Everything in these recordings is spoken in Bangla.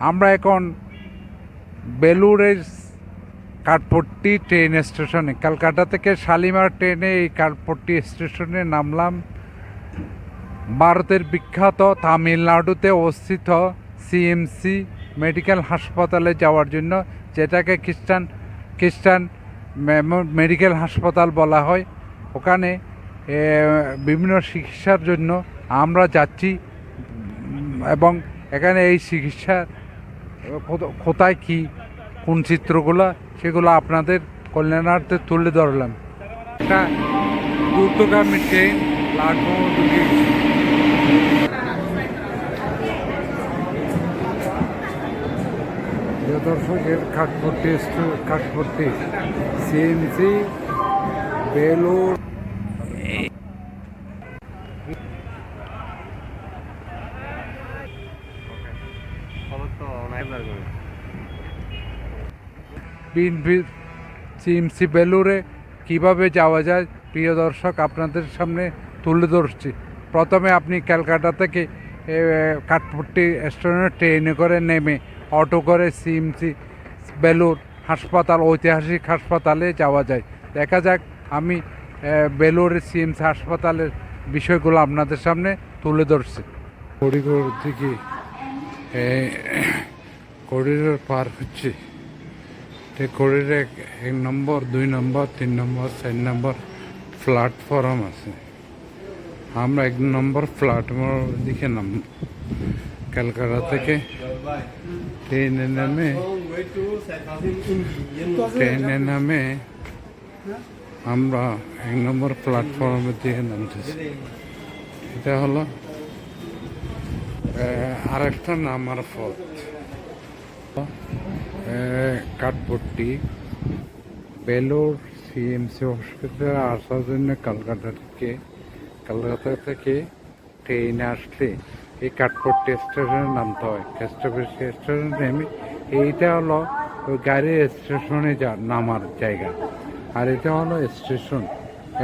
আমরা এখন বেলুড়ের কাঠপট্টি ট্রেন স্টেশনে ক্যালকাটা থেকে শালিমার ট্রেনে এই কাঠপট্টি স্টেশনে নামলাম। ভারতের বিখ্যাত তামিলনাড়ুতে অবস্থিত সিএমসি মেডিকেল হাসপাতালে যাওয়ার জন্য, যেটাকে খ্রিস্টান খ্রিস্টান মেডিকেল হাসপাতাল বলা হয়। ওখানে বিভিন্ন চিকিৎসার জন্য আমরা যাচ্ছি। এবং এখানে এই চিকিৎসার কোথ- কোথায় কি, কোন চিত্রগুলো, সেগুলো আপনাদের কল্যাণার্থে তুলে ধরলাম। একটা দ্রুতগামী ট্রেন প্ল্যাটফর্ম দর্শকের কাঠপট্টি কাঠপট্টি সিএনসি বেলুর সিএমসি বেলুরে কীভাবে যাওয়া যায়? প্রিয় দর্শক আপনাদের সামনে তুলে ধরছি। প্রথমে আপনি ক্যালকাটা থেকে কাঠপট্টি স্টেশনে ট্রেনে করে নেমে অটো করে সিএমসি বেলুর হাসপাতাল ঐতিহাসিক হাসপাতালে যাওয়া যায়। দেখা যাক আমি এ, বেলুরের সিএমসি হাসপাতালের বিষয়গুলো আপনাদের সামনে তুলে ধরছি। করিডোর দিকে করিডোর পার হচ্ছে। করিডোরে এক এক নম্বর দুই নম্বর তিন নম্বর চার নম্বর প্ল্যাটফর্ম আছে। আমরা এক নম্বর প্ল্যাটফর্ম দিকে নাম। ক্যালকাটা থেকে ট্রেনে নেমে ট্রেনে নামে আমরা এক নম্বর প্ল্যাটফর্মের দিকে নামতেছি। এটা হলো আরেকটা নামার আহ, কাঠপট্টি বেলোর সিএমসি হসপিটালে আসার জন্য কলকাতা থেকে কলকাতা থেকে ট্রেনে আসলে এই কাঠপট্টি স্টেশনে নামতে হয়। কাঠপট্টি স্টেশনে নেমে এইটা হলো ওই গাড়ির স্টেশনে যা নামার জায়গা। আর এটা হলো স্টেশন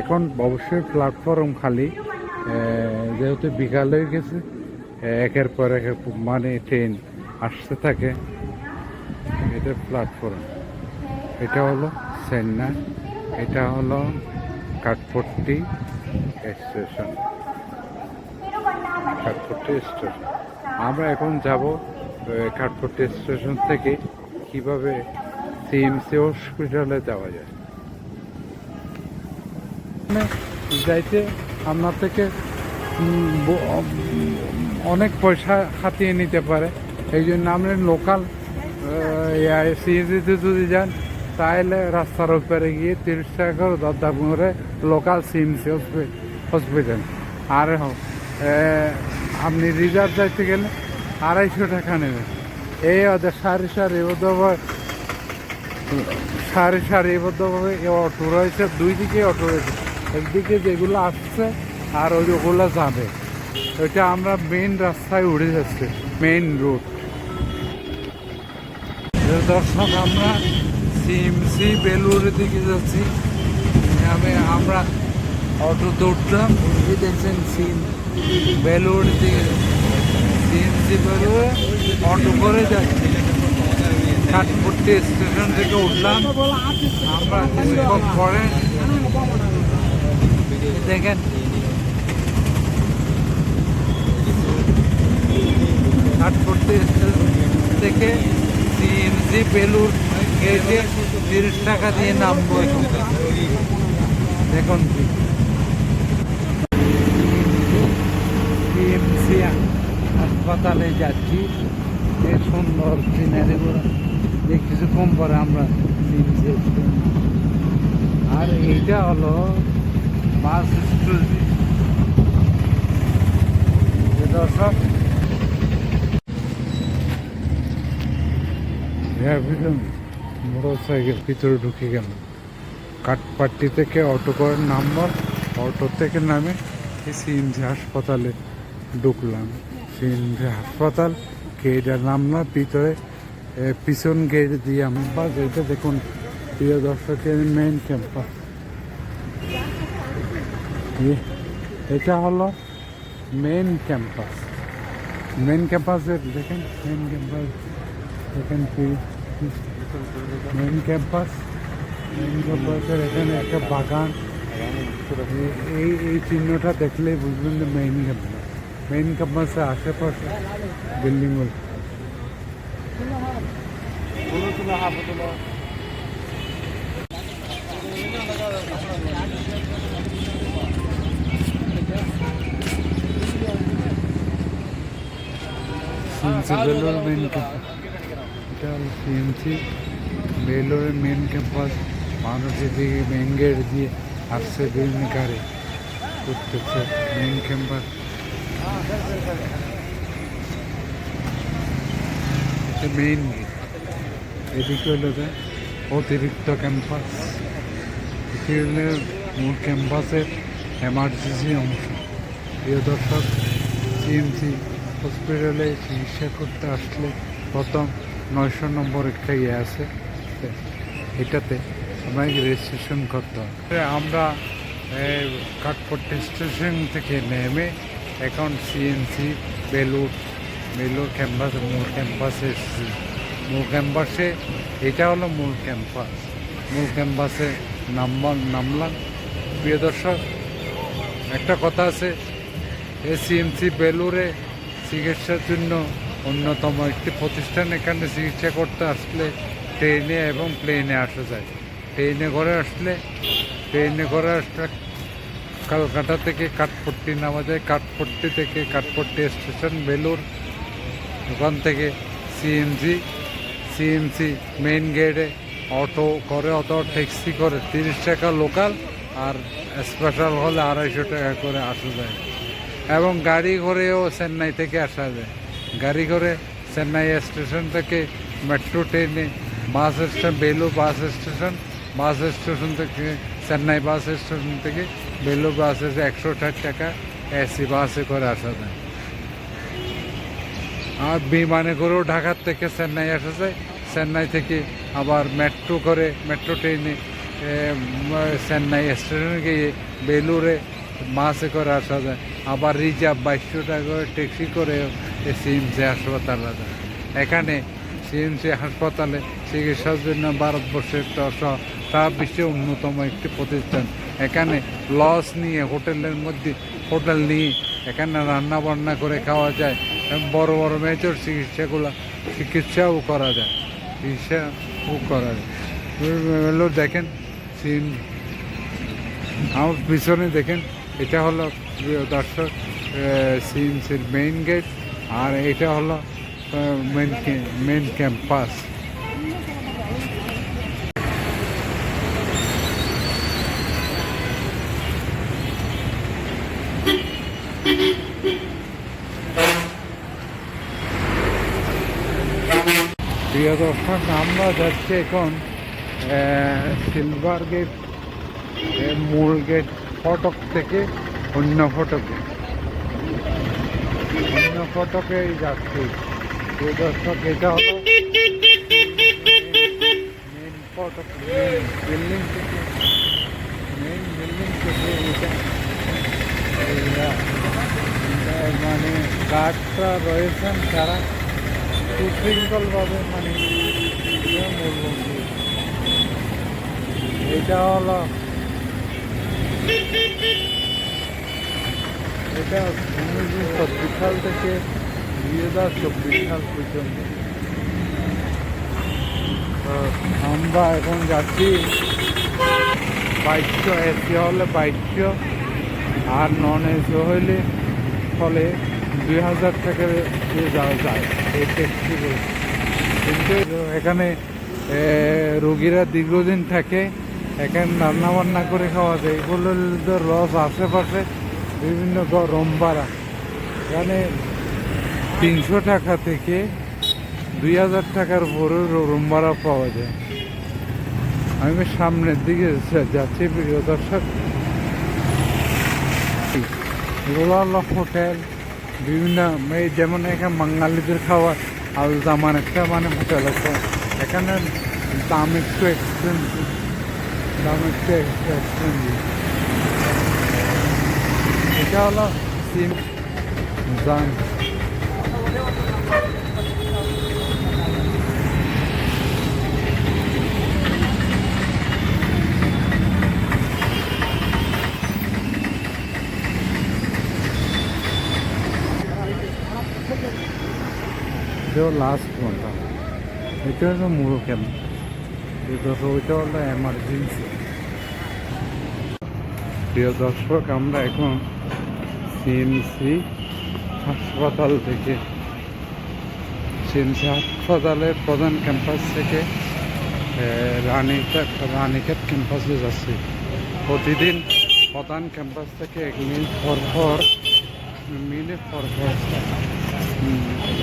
এখন অবশ্যই প্ল্যাটফর্ম খালি। যেহেতু বিকাল হয়ে গেছে একের পর এক মানে ট্রেন আসতে থাকে। এটা প্ল্যাটফর্ম এটা হলো চেন্নাই এটা হলো কাঠপট্টি স্টেশন কাঠপট্টি স্টেশন আমরা এখন যাব কাঠপট্টি স্টেশন থেকে কীভাবে সিএমসি হসপিটালে যাওয়া যায়। যাইতে আপনার থেকে অনেক পয়সা হাতিয়ে নিতে পারে। এই জন্য আপনি লোকাল সিএনজিতে যদি যান তাহলে রাস্তার উপরে গিয়ে তিরিশ টাকা করে দরদাম করে লোকাল সিএমসি হসপিটাল আর আপনি রিজার্ভ যাইতে গেলে আড়াইশো টাকা নেবে এই ওদের সারি সারি ওদের সারি সারিবদ্ধভাবে অটো রয়েছে, দুই দিকে অটো রয়েছে। একদিকে যেগুলো আসছে আর ওই ওগুলো যাবে। ওইটা আমরা মেন রাস্তায় উঠে যাচ্ছে মেন রুট দর্শক, আমরা সিএমসি বেলুরের দিকে যাচ্ছি। আমি আমরা অটোতে উঠলাম এই দেখছেন সিম বেলুর দিকে। সিএমসি বেলুরে অটো করে যাচ্ছি। কাঠপট্টি স্টেশন থেকে উঠলাম। আমরা কিছুক্ষণ পরে দেখেন। কাঠপট্টি স্টেশন থেকে সিএনজি বেলুর গেটে তিরিশ টাকা দিয়ে নামবো এখন। দেখুন। সিএমসি হাসপাতালে যাচ্ছি। এই সুন্দর সিনারিগুলো যে কিছুক্ষণ পরে আমরা সিএমসি আর এইটা হলো বাস স্ট্যান্ড দর্শক মোটর সাইকেল, ভিতরে ঢুকে গেল কাঠপাট্টি থেকে অটো করে নাম্বার অটো থেকে নামে সিএমজি হাসপাতালে ঢুকলাম। সিএমজি হাসপাতাল গেটে নামলাম, ভিতরে পিছন গেট দিয়ে আমরা যেটা দেখুন, প্রিয় দর্শকের মেন ক্যাম্পাস এটা হলো মেন ক্যাম্পাস মেন ক্যাম্পাসের দেখেন মেন ক্যাম্পাস এখানে মেন ক্যাম্পাস মেন ক্যাম্পাসের এখানে একটা বাগান এ- এই এই চিহ্নটা দেখলেই বুঝবেন যে মেইন ক্যাম্পাস মেইন ক্যাম্পাসের আশেপাশে বিল্ডিংগুলো সিএমসি বেলোর মেন ক্যাম্পাস এটা হলো সিএমসি বেলোরের মেন ক্যাম্পাস মানুষ এদিকে মেন গেট দিয়ে আসছে বিভিন্ন গাড়ি করতেছে মেন ক্যাম্পাস। গেট এদিকে হলো অতিরিক্ত ক্যাম্পাস। এটি মূল ক্যাম্পাসের এমার্জেন্সি অংশ। প্রিয় দর্শক সিএমসি হসপিটালে চিকিৎসা করতে আসলে প্রথম নয়শো নম্বর একটা ইয়ে আছে। এটাতে আমাকে রেজিস্ট্রেশন করতে হবে। আমরা এই, কাঠপট্টি স্টেশন থেকে নেমে এখন সিএনসি বেলুর বেলুর ক্যাম্পাস মূল ক্যাম্পাসে এসেছি। মূল ক্যাম্পাসে এটা হলো মূল ক্যাম্পাস মূল ক্যাম্পাসে নামলাম নামলাম। প্রিয় দর্শক একটা কথা আছে এসিএমসি বেলুরে চিকিৎসার জন্য অন্যতম একটি প্রতিষ্ঠান এখানে চিকিৎসা করতে আসলে ট্রেনে এবং প্লেনে আসা যায়। ট্রেনে করে আসলে, ট্রেনে করে আসলে কলকাতা থেকে কাঠপট্টি নামা যায়। কাঠপট্টি থেকে কাঠপট্টি স্টেশন বেলুর ওখান থেকে সিএমজি সিএমসি মেইন গেটে অটো করে অটো ট্যাক্সি করে। তিরিশ টাকা লোকাল আর স্পেশাল হলে আড়াইশো টাকা করে আসা যায়। এবং গাড়ি করেও চেন্নাই থেকে আসা যায়। গাড়ি করে চেন্নাই স্টেশন থেকে মেট্রো ট্রেনে bus station Vellore bus station bus station থেকে চেন্নাই বাস স্টেশন থেকে বেলু বাস একশো ষাট টাকা এসি বাসে করে আসা যায়। আর বিমানে করেও ঢাকার থেকে চেন্নাই আসা যায়। চেন্নাই থেকে আবার মেট্রো করে, মেট্রো ট্রেনে চেন্নাই স্টেশনে গিয়ে বেলুরে বাসে করে আসা যায়। আবার রিজার্ভ বাইশশো টাকা করে ট্যাক্সি করে সিএমসি হাসপাতাল এখানে সিএমসি হাসপাতালে চিকিৎসার জন্য ভারতবর্ষের সারা বিশ্বে অন্যতম একটি প্রতিষ্ঠান। এখানে লস নিয়ে, হোটেলের মধ্যে হোটেল নিয়ে এখানে রান্না বান্না করে খাওয়া যায়। বড় বড় মেজর চিকিৎসাগুলো চিকিৎসাও করা যায়। চিকিৎসাও করা যায়। দেখেন সিন আমার পিছনে দেখেন, এটা হলো দর্শক সিএমসির মেইন গেট আর এটা হলো মেন মেন ক্যাম্পাস প্রিয় দর্শক, আমরা যাচ্ছি এখন সিলভার গেট মূল গেট ফটক থেকে অন্য ফটকে। অন্য ফটকে যাচ্ছি? প্রিয় দর্শক মেন গার্ডরা রয়েছেন তারা সুশৃঙ্খলভাবে মানে এটা হলো এটা উনিশশো চব্বিশ সাল থেকে দুই হাজার চব্বিশ সাল পর্যন্ত। আমরা এখন যাচ্ছি বাইশশো এসি হলে বাইশশো আর নন এসি হইলে ফলে দুই হাজার টাকা দিয়ে যাওয়া যায়। এই ট্যাক্সি কিন্তু এখানে রোগীরা দীর্ঘদিন থাকে, এখানে রান্না বান্না করে খাওয়া যায়। এগুলো রস আশেপাশে। বিভিন্ন রম ভাড়া এখানে তিনশো টাকা থেকে দুই হাজার টাকার উপরে রুম ভাড়া পাওয়া যায়। আমি সামনের দিকে যাচ্ছি প্রিয় দর্শক। হলো হোটেল, বিভিন্ন এই যেমন এখানে বাঙালিদের খাওয়ার আলজামান একটা মানে হোটেল আছে। এখানে দাম একটু এক্সপেন্সিভ দাম একটু এক্সপেন্সিভ Kala Sim Zang. जो लास्ट घंटा এটা হলো মুড়ো ক্যাম্প ওইটা হলো এমার্জেন্সি প্রিয় দর্শক আমরা এখন সিএমসি হাসপাতাল থেকে। সিএমসি হাসপাতালের প্রধান ক্যাম্পাস থেকে রানীক্ষেত রানীক্ষেত ক্যাম্পাসে যাচ্ছি। প্রতিদিন প্রধান ক্যাম্পাস থেকে এক মিনিট পর পর মিনিট পর পর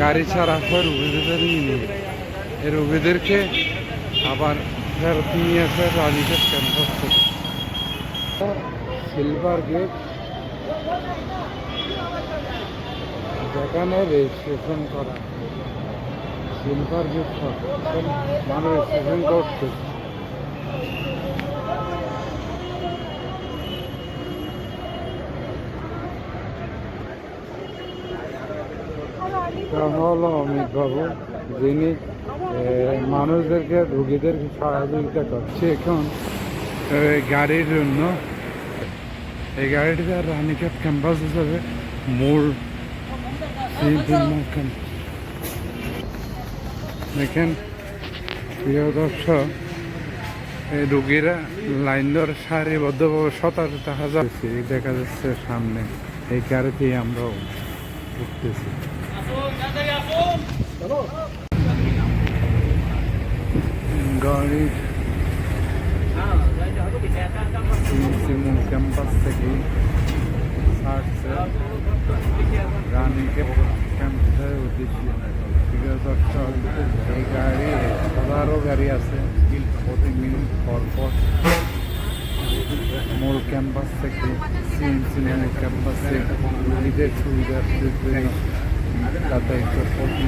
গাড়ি ছাড়া হয় রুগীদের নিয়ে। এই রুগীদেরকে আবার ফেরত নিয়ে আসে রানীক্ষেত ক্যাম্পাস থেকে। সিলভার গেট যেখানে রেজিস্ট্রেশন করা সিলভার গেট মানুষ রেজিস্ট্রেশন করছে। হলো অমিত বাবু, যিনি মানুষদেরকে, রুগীদেরকে সহযোগিতা করছে এখন গাড়ির জন্য। এই গাড়িটা রানীক্ষেত ক্যাম্পাস হিসাবে মূল দেখেন, প্রিয় দর্শক, এই রুগীরা লাইন ধরে সারিবদ্ধভাবে শতাধিক দেখা যাচ্ছে দেখা যাচ্ছে সামনে, এই গাড়িতে আমরা উঠতেছি। গাড়ির সিমু ক্যাম্পাস থেকে রানীকে ক্যাম্পাসের আছে প্রতি মিনিট পর পর। মূল ক্যাম্পাস থেকে সিএমসি ক্যাম্পাসে নিজের প্রতি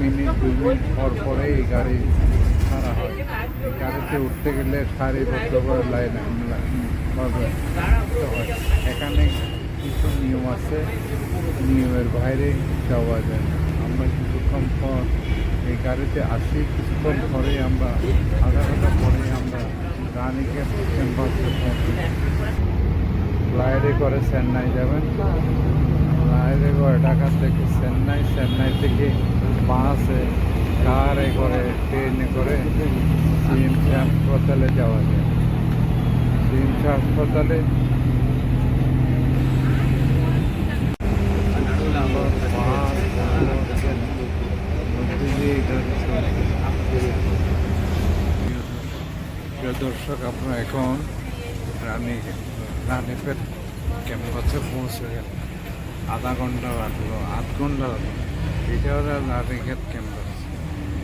মিনিট দুই মিনিট, পর পরে এই গাড়ি ছাড়া হয়। গাড়িতে উঠতে গেলে সারিবদ্ধ করে লাইন হয় এখানে কিছু নিয়ম আছে, নিয়মের বাইরে যাওয়া যায় না। আমরা কিছুক্ষণ পর এই গাড়িতে আসি, কিছুক্ষণ পরেই আমরা আধা ঘণ্টা পরেই আমরা রানীকে ক্যাম্পাসে পৌঁছি। ফ্লাইটে করে চেন্নাই যাবেন। ফ্লাইটে করে ঢাকা থেকে চেন্নাই চেন্নাই থেকে বাসে, কারে করে, ট্রেনে করে সিএমসি হাসপাতালে যাওয়া যায়। সিএমসি হাসপাতালে। দর্শক, আপনার এখন রানী রানীপেট ক্যাম্পাসে পৌঁছে গেল আধা ঘণ্টা লাগল, আধ ঘণ্টা লাগল। এটা হলো রানীঘাট ক্যাম্পাস।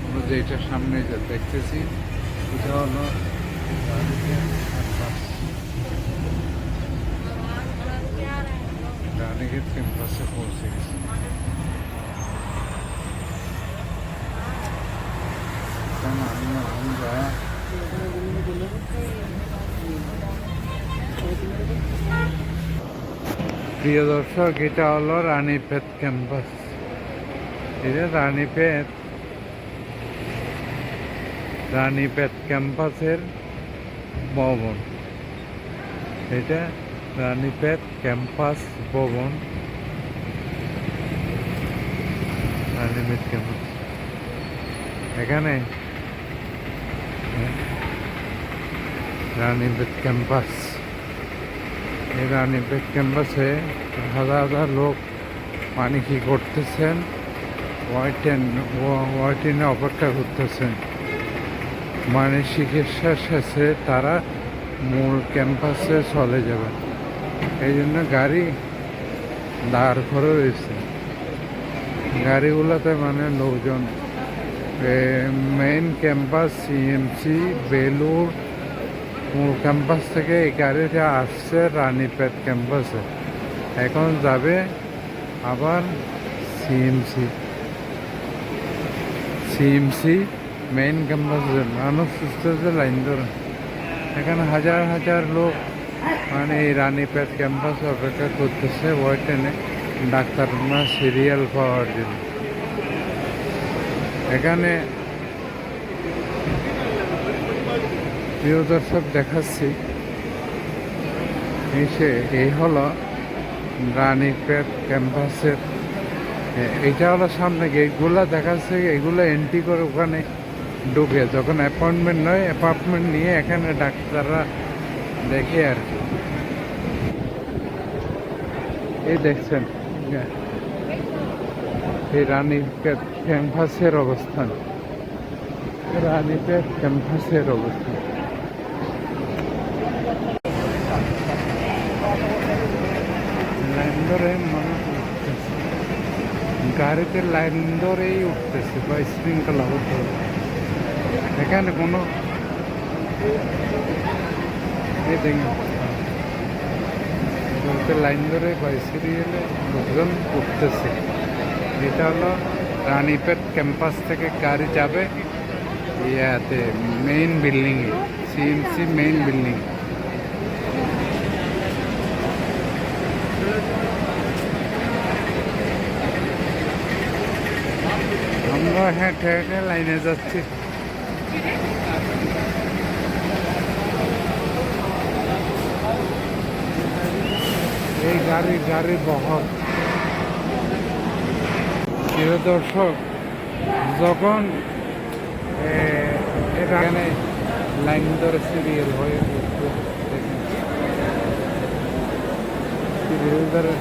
আমরা যে যেটা সামনে দেখতেছি, এটা হলো রানীঘাট ক্যাম্পাস রানীঘাট ক্যাম্পাসে পৌঁছে গেছি। প্রিয় দর্শক, এটা হলো রানীপেট ক্যাম্পাস। এটা রানীপেট রানীপেট ক্যাম্পাসের ভবন। এটা রানীপেট ক্যাম্পাস ভবন। রানীপেট ক্যাম্পাস। এখানে, রানীপেট ক্যাম্পাস। এই রানীপেট ক্যাম্পাসে হাজার হাজার লোক পানি কি করতেছেন ওয়াইটেন ওয়াইটেনে অপেক্ষা করতেছেন। মানে চিকিৎসা শেষে তারা মূল ক্যাম্পাসে চলে যাবে এই জন্য গাড়ি দাঁড় করে রয়েছে। গাড়িগুলোতে মানে লোকজন। মেইন ক্যাম্পাস সিএমসি বেলুর মূল ক্যাম্পাস থেকে এই গাড়িটা আসছে রানীপেট ক্যাম্পাসে এখন যাবে আবার সিএমসি সিএমসি মেইন ক্যাম্পাসে মানুষ সুস্থ লাইন ধরে। এখানে হাজার হাজার লোক মানে এই রানীপেট ক্যাম্পাসে অপেক্ষা করতেছে ওয়াইটেনে ডাক্তার সিরিয়াল পাওয়ার জন্য। এখানে প্রিয় দর্শক দেখাচ্ছি, এসে এই হলো রানীপেট ক্যাম্পাসের এইটা হলো সামনে গেটগুলো দেখা যাচ্ছে এগুলো এন্ট্রি করে ওখানে ঢুকে। যখন অ্যাপয়েন্টমেন্ট নয় অ্যাপার্টমেন্ট নিয়ে এখানে ডাক্তাররা দেখে আর কি। এই দেখছেন এই রানীপেট ক্যাম্পাসের অবস্থান। রানীপেট ক্যাম্পাসের অবস্থান। লাইন গাড়িতে লাইন ধরেই উঠতেছে বা শৃঙ্খলা হতে এখানে কোনো বলতে লাইন ধরে বা সিরিয়ালে লোকজন উঠতেছে। এটা হলো রানীপেট ক্যাম্পাস থেকে গাড়ি যাবে। ইয়াতে মেইন বিল্ডিংয়ে সিএমসি মেইন বিল্ডিং আমরা হেঁটে হেঁটে লাইনে যাচ্ছি। এই গাড়ি গাড়ি বহর প্রিয় দর্শক, যখন এখানে লাইন ধরে সিরিয়াল হয়ে সিরিয়াল ধরে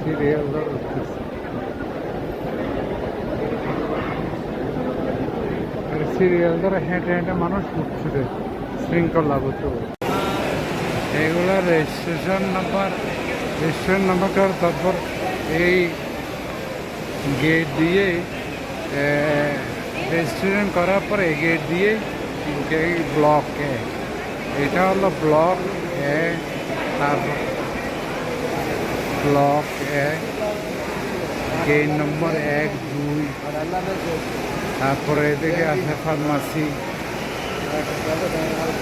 সিরিয়াল ধরে। সিরিয়াল হেঁটে হেঁটে মানুষ উঠছে শৃঙ্খলাবদ্ধ এগুলো রেজিস্ট্রেশন নাম্বার রেজিস্ট্রেশন নাম্বারটা তারপর এই গেট দিয়ে রেজিস্ট্রেশন করার পর এই গেট দিয়ে ব্লক এ। এটা হলো ব্লক এ, তারপর ব্লক এ গেট নম্বর এক, দুই। তারপরে এদিকে আছে ফার্মাসি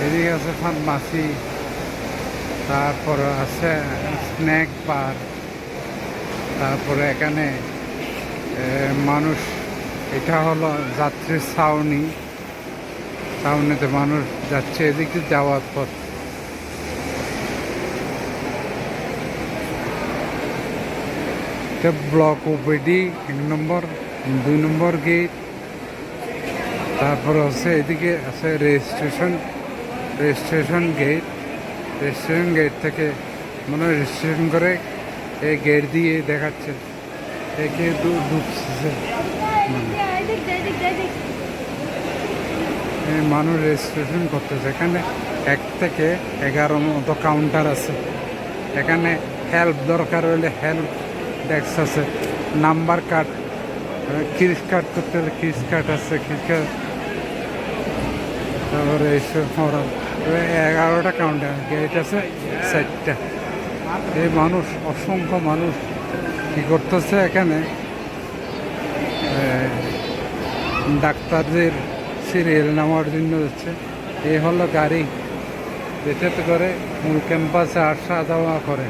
এদিকে আছে ফার্মাসি, তারপরে আছে স্ন্যাক বার, তারপরে এখানে মানুষ, এটা হলো যাত্রীর ছাউনি। ছাউনিতে মানুষ যাচ্ছে, এদিকে যাওয়ার পথ। ব্লক ওপিডি, এক নম্বর, দুই নম্বর গেট। তারপর আছে এদিকে আছে registration registration gate registration gate থেকে মনে হয় রেজিস্ট্রেশন করে এই গেট দিয়ে দেখাচ্ছে। একে ঢুকছে। মানে মানুষ রেজিস্ট্রেশন করতেছে। এখানে এক থেকে এগারো মতো কাউন্টার আছে। এখানে হেল্প দরকার হলে হেল্প ডেস্ক আছে। নাম্বার কার্ড ক্রিস কার্ড করতে হলে ক্রিস কার্ড আছে। ক্রিস কার্ড তারপরে এগারোটা কাউন্টার গেট আছে, চারটা। এই মানুষ, অসংখ্য মানুষ কি করতেছে এখানে? ডাক্তারদের সিরিয়াল নেওয়ার জন্য হচ্ছে এই হলো গাড়ি। যেটাতে করে মূল ক্যাম্পাসে আসা যাওয়া করে।